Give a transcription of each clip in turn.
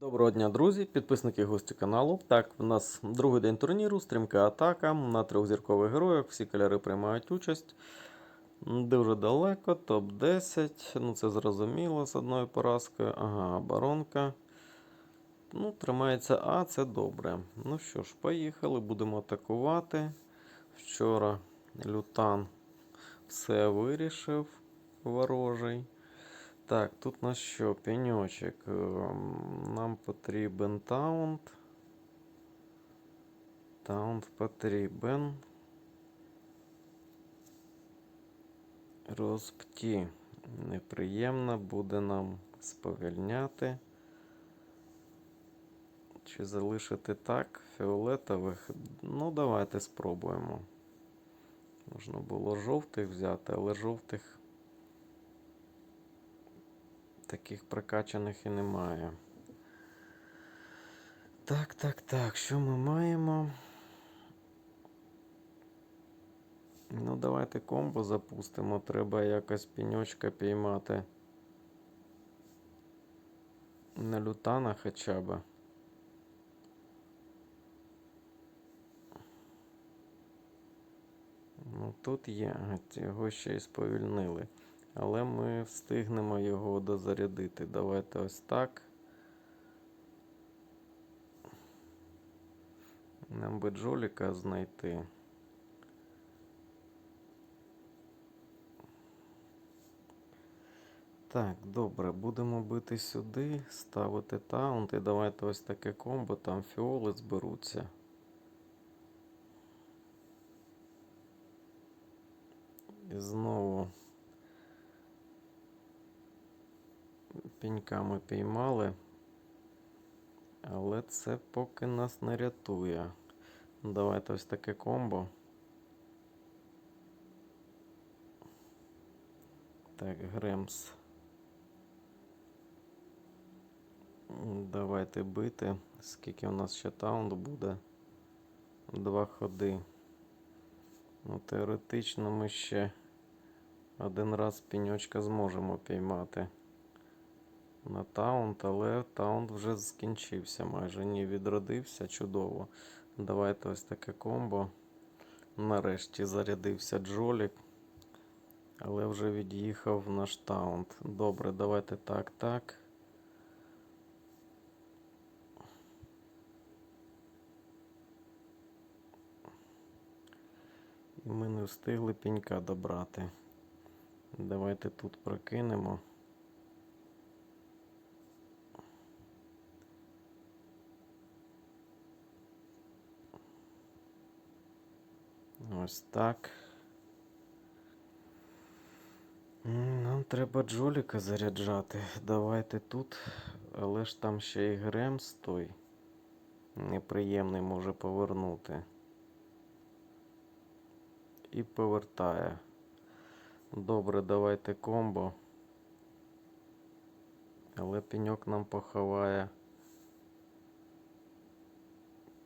Доброго дня, друзі, підписники гості каналу. Так, в нас другий день турніру, стрімка атака на трьохзіркових героях. Всі кольори приймають участь. Дуже далеко, топ-10. Ну, це зрозуміло з одною поразкою. Ага, оборонка. Ну, тримається А, це добре. Ну що ж, поїхали, будемо атакувати. Вчора Лютан все вирішив ворожий. Так, тут у нас що? Пеньочок. Ем, Нам потрібен таунт. Таунт потрібен. Розпті. Неприємно буде нам сповільняти. Чи залишити так? Фіолетових. Ну, давайте спробуємо. Можна було жовтих взяти, але жовтих таких прокачаних і немає. Так, так, так. Що ми маємо? Ну, давайте комбо запустимо. Треба якось піньочка піймати. На лютана хоча б. Ну, тут є, його ще й сповільнили. Але ми встигнемо його дозарядити. Давайте ось так. Нам би Джоліка знайти. Так, добре, будемо бити сюди, ставити таунт і давайте ось таке комбо, там фіоли зберуться. І знову пінька ми піймали, але це поки нас не рятує. Давайте ось таке комбо. Так, Гремс. Давайте бити. Скільки у нас ще таунт буде? Два ходи. Ну, теоретично ми ще один раз піньочка зможемо піймати на таунт, але таунт вже скінчився майже. Ні, відродився чудово. Давайте ось таке комбо. Нарешті зарядився Джолік, але вже від'їхав наш таунт. Добре, давайте так, так. І ми не встигли пінька добрати. Давайте тут прокинемо. Ось так. Нам треба Джоліка заряджати. Давайте тут. Але ж там ще і Гремс той неприємний може повернути. І повертає. Добре, давайте комбо. Але пеньок нам поховає.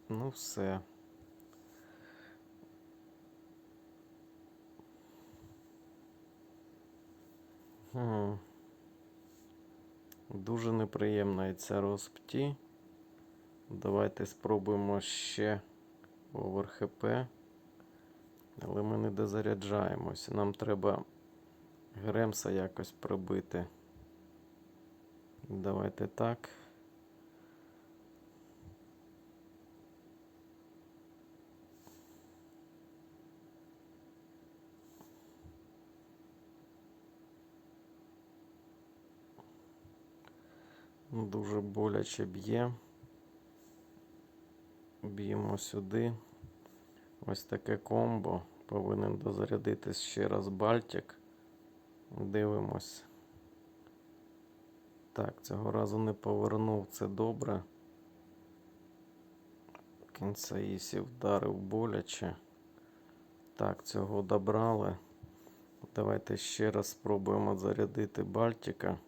Ну все. Дуже неприємна і ця розпті. Давайте спробуємо ще овер ХП. Але ми не дозаряджаємося. Нам треба Гремса якось пробити. Давайте так. Дуже боляче б'є. Б'ємо сюди. Ось таке комбо. Повинен дозарядитись ще раз Бальтик. Дивимось. Так, цього разу не повернув, це добре. Кінцаїсі вдарив боляче. Так, цього добрали. Давайте ще раз спробуємо зарядити Бальтика.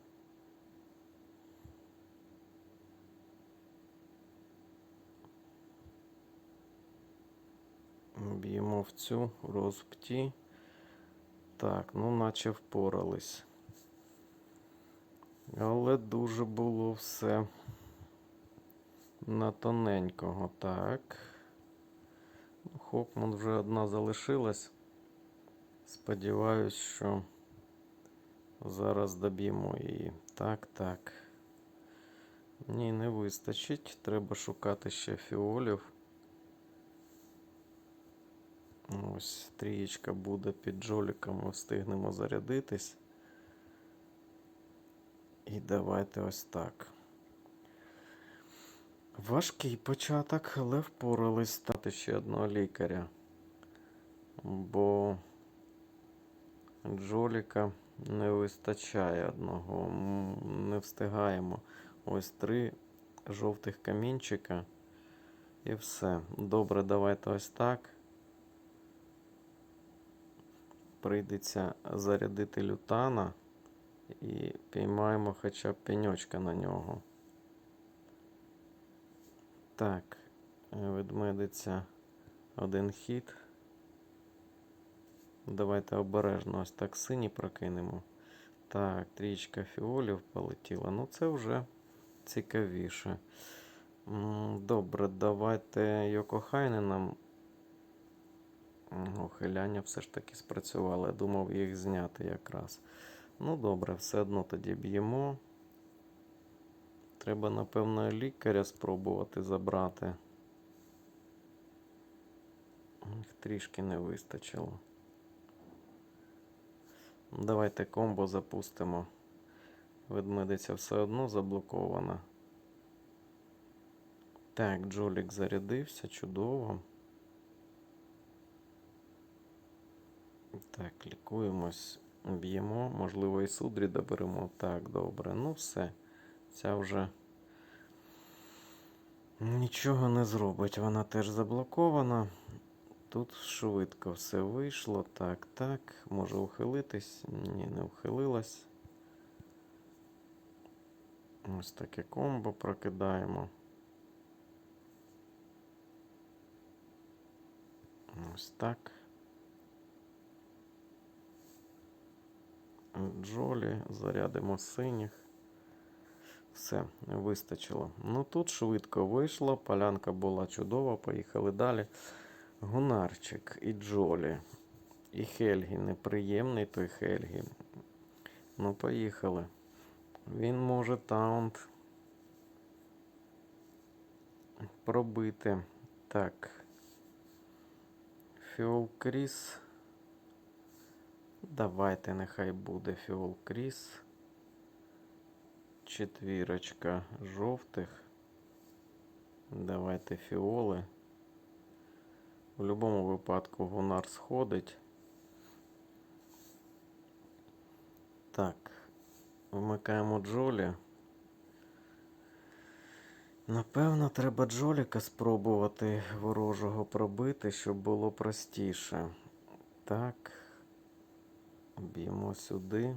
Б'ємо в цю розпті. Так, ну наче впорались. Але дуже було все на тоненького. Так. Хокман вже одна залишилась. Сподіваюсь, що зараз доб'ємо її. Так, так. Ні, не вистачить. Треба шукати ще фіолів. Ось трієчка буде під джоліком, ми встигнемо зарядитись. І давайте ось так. Важкий початок, але впорались стати ще одного лікаря. Бо Джоліка не вистачає одного. Не встигаємо. Ось три жовтих камінчика. І все. Добре, давайте ось так. Прийдеться зарядити лютана і піймаємо хоча б пеньочка на нього. Так, ведмедиця один хід. Давайте обережно ось так сині прокинемо. Так, трічка фіолів полетіла. Ну, це вже цікавіше. Добре, давайте Йокохайненам. М, Ухиляння все ж таки спрацювало. Я думав їх зняти якраз. Ну, добре, все одно тоді б'ємо. Треба, напевно, лікаря спробувати забрати. Їх Трішки не вистачило. Давайте комбо запустимо. Ведмедиця все одно заблокована. Так, Джолік зарядився, чудово. Так, лікуємось, б'ємо, можливо, і судрі доберемо. Так, добре. Ну все. Ця вже нічого не зробить. Вона теж заблокована. Тут швидко все вийшло. Так, так. Може ухилитись? Ні, не ухилилась. Ось таке комбо прокидаємо. Ось так. Джолі, зарядимо синіх. Все, вистачило. Ну тут швидко вийшло. Полянка була чудова. Поїхали далі. Гунарчик і Джолі. І Хельгі. Неприємний той Хельгі. Ну, поїхали. Він може таунт пробити. Так. Фіол Кріс. Давайте нехай буде Фіол Кріс. Четвірочка жовтих. Давайте фіоли. В будь-якому випадку гунар сходить. Так, вмикаємо Джолі. Напевно, треба Джоліка спробувати ворожого пробити, щоб було простіше. Так. Б'ємо сюди.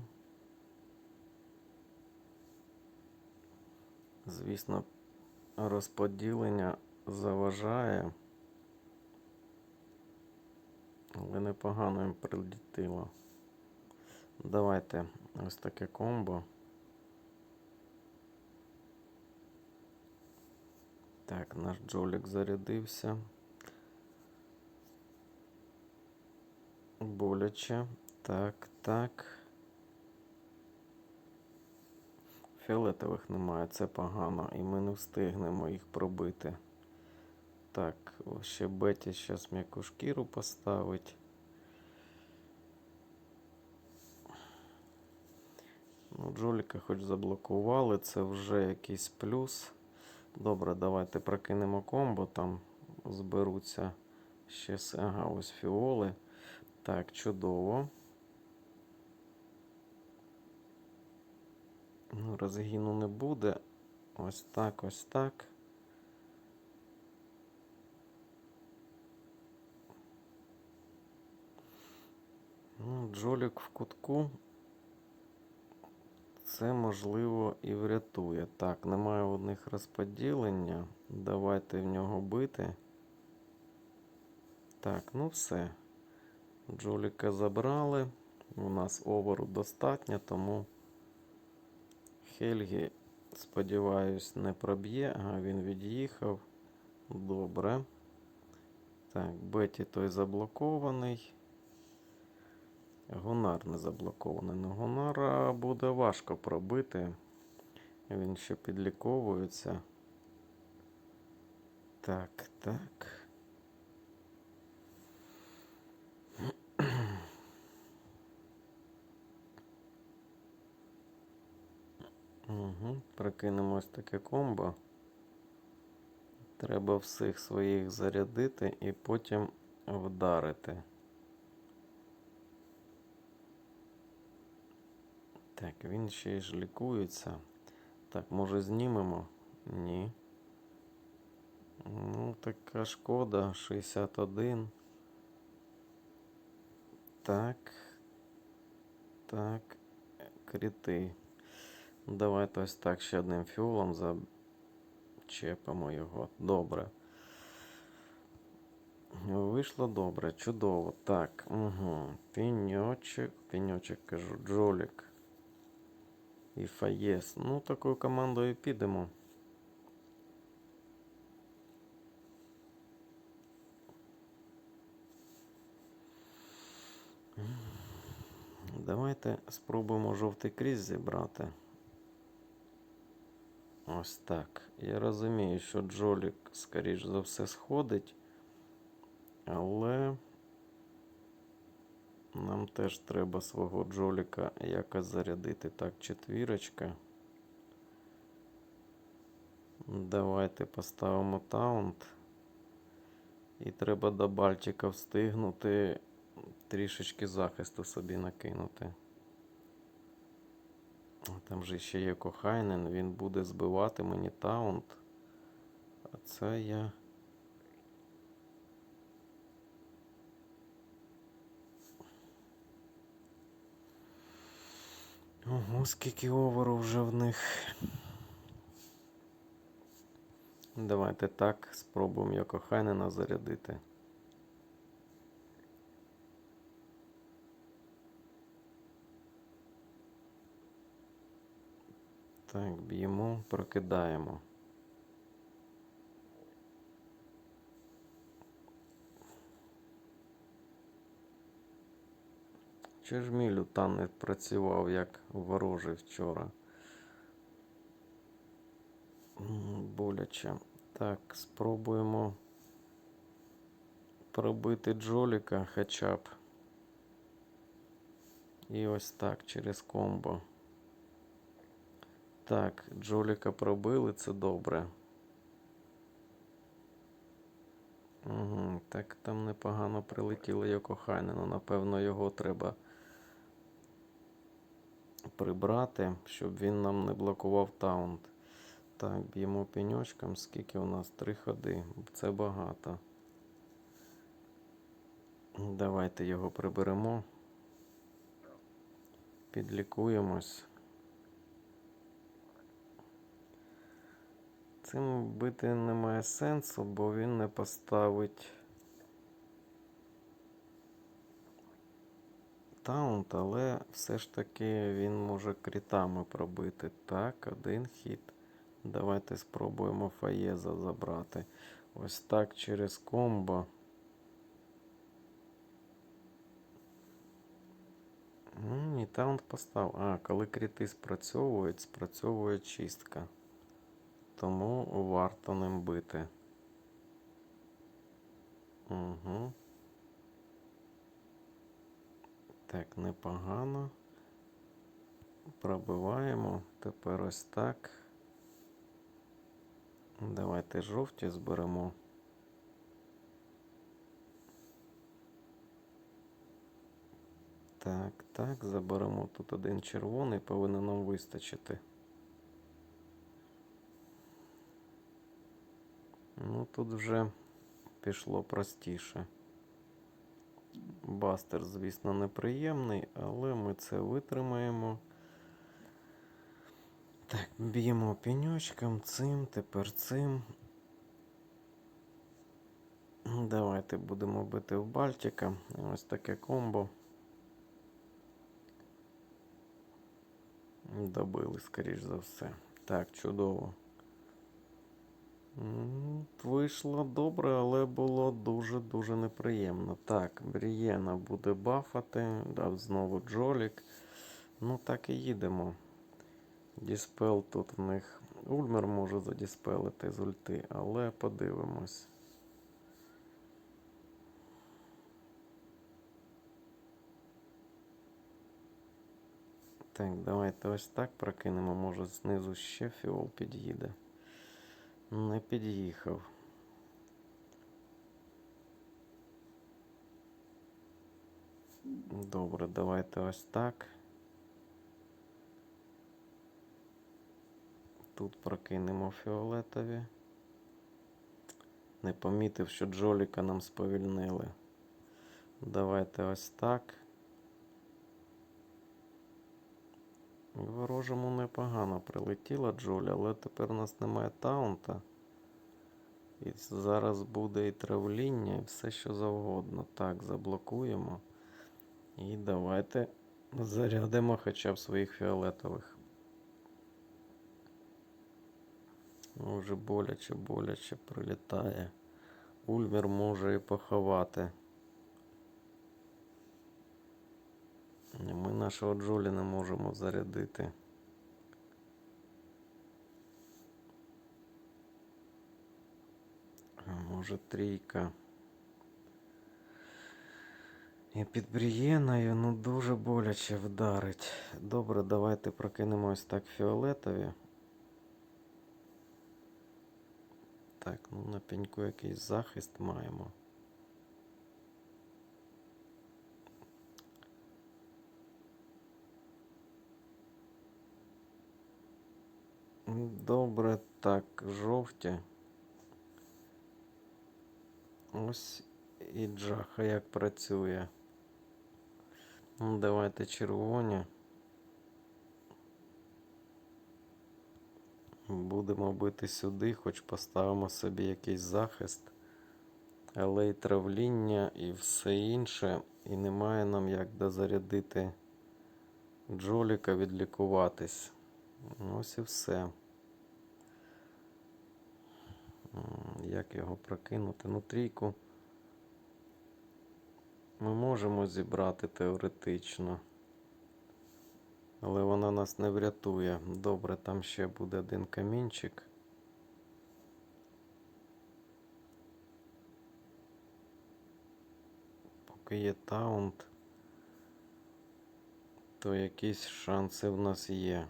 Звісно, розподілення заважає. Але непогано їм прилетіло. Давайте ось таке комбо. Так, наш Джолік зарядився. Боляче. Так, так. Фіолетових немає, це погано, і ми не встигнемо їх пробити. Так, ще Беті зараз м'яку шкіру поставить. Ну, Джоліка хоч заблокували, це вже якийсь плюс. Добре, давайте прокинемо комбо, там зберуться ще ага, ось фіоли. Так, чудово. Ну, розгіну не буде. Ось так, ось так. Ну, Джолік в кутку. Це можливо і врятує. Так, немає у них розподілення. Давайте в нього бити. Так, ну все. Джоліка забрали. У нас оверу достатньо, тому Хельгі Сподіваюсь, не проб'є. Ага, він від'їхав. Добре. Так, Беті той заблокований. Гунар не заблокований. Ну, Гунара буде важко пробити. Він ще підліковується. Так, так. Угу. Прикинемо ось таке комбо. Треба всіх своїх зарядити і потім вдарити. Так, він ще й ж лікується. Так, може знімемо? Ні. Ну, така шкода. 61. Так. Так. Кріти. Давайте ось так ще одним фюлом зачепимо його. Добре. Вийшло добре, чудово. Так, угу. Пеньочек, пеньочек кажу, Джолік. І Фаєс. Ну, такою командою підемо. Давайте спробуємо жовтий крізь зібрати. Ось так. Я розумію, що Джолік, скоріш за все, сходить. Але нам теж треба свого Джоліка якось зарядити. Так, четвірочка. Давайте поставимо таунт. І треба до Бальчика встигнути трішечки захисту собі накинути. Там же ще є Кохайнен, він буде збивати мені таунт. А це я. Ого, скільки оверу вже в них. Давайте так, спробуємо я Кохайнена зарядити. Так, б'ємо, прокидаємо. Чи ж мій лютан працював як ворожий вчора? Боляче. Так, спробуємо пробити Джоліка хоча б. І ось так через комбо. Так, Джоліка пробили, це добре. Угу, так там непогано прилетіло Йокохайнену. Напевно, його треба прибрати, щоб він нам не блокував таунт. Так, б'ємо пеньочком. Скільки у нас? Три ходи. Це багато. Давайте його приберемо. Підлікуємось. Цим бити немає сенсу, бо він не поставить таунт, але все ж таки він може крітами пробити. Так, один хід. Давайте спробуємо Фаєза забрати. Ось так через комбо. Ні, таунт постав. А, коли кріти спрацьовують, спрацьовує чистка. Тому варто ним бити. Угу. Так, непогано. Пробиваємо. Тепер ось так. Давайте жовті зберемо. Так, так, заберемо тут один червоний, повинен нам вистачити. Ну, тут вже пішло простіше. Бастер, звісно, неприємний, але ми це витримаємо. Так, б'ємо пеньочком цим, тепер цим. Давайте будемо бити в Бальтика. Ось таке комбо. Добили, скоріш за все. Так, чудово. Вийшло добре, але було дуже-дуже неприємно. Так, Брієна буде бафати. Да, знову Джолік. Ну, так і їдемо. Діспел тут в них. Ульмер може задіспелити з ульти, але подивимось. Так, давайте ось так прокинемо. Може знизу ще фіол під'їде. Не під'їхав. Добре, давайте ось так. Тут прокинемо фіолетові. Не помітив, що Джоліка нам сповільнили. Давайте ось так. Ворожому непогано прилетіла Джолі, але тепер у нас немає таунта. І зараз буде і травління, і все що завгодно. Так, заблокуємо. І давайте зарядимо хоча б своїх фіолетових. Ну, Вже боляче, боляче прилітає. Ульмер може і поховати. Ми нашого Джолі не можемо зарядити. Може трійка. І під Брієною ну дуже боляче вдарить. Добре, давайте прокинемо ось так фіолетові. Так, ну на пеньку якийсь захист маємо. Добре, так, жовті. Ось і джаха як працює. Ну, давайте червоні. Будемо бити сюди, хоч поставимо собі якийсь захист. Але і травління, і все інше. І немає нам як дозарядити Джоліка відлікуватись. Ось і все. Як його прокинути? Ну, трійку ми можемо зібрати теоретично. Але вона нас не врятує. Добре, там ще буде один камінчик. Поки є таунт, то якісь шанси в нас є.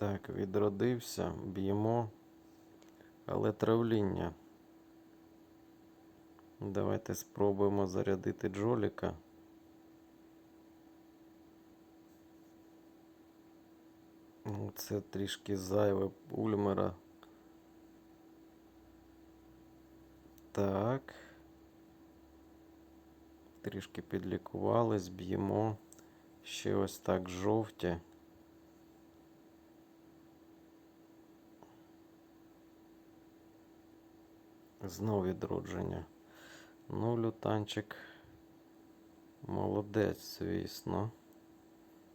Так, відродився, б'ємо, але травління. Давайте спробуємо зарядити Джоліка. Ну, Це трішки зайве Ульмера. Так. Трішки підлікувались, б'ємо. Ще ось так жовті. Знов відродження. Ну, лютанчик. Молодець, звісно.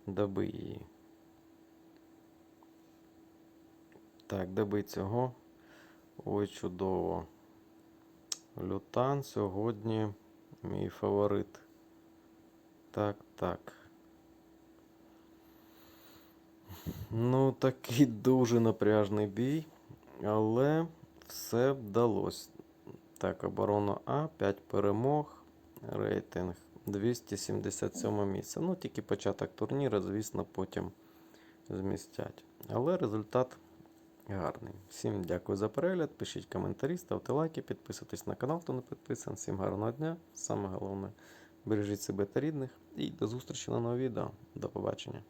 Доби її. Так, доби цього. Ой, чудово. Лютан сьогодні мій фаворит. Так, так. Ну, такий дуже напряжний бій, але все вдалося. Так, оборона А, 5 перемог, рейтинг 277 місце. Ну, тільки початок турніру, звісно, потім змістять. Але результат гарний. Всім дякую за перегляд. Пишіть коментарі, ставте лайки, підписуйтесь на канал, хто не підписаний. Всім гарного дня. Саме головне, бережіть себе та рідних. І до зустрічі на новому відео. До побачення.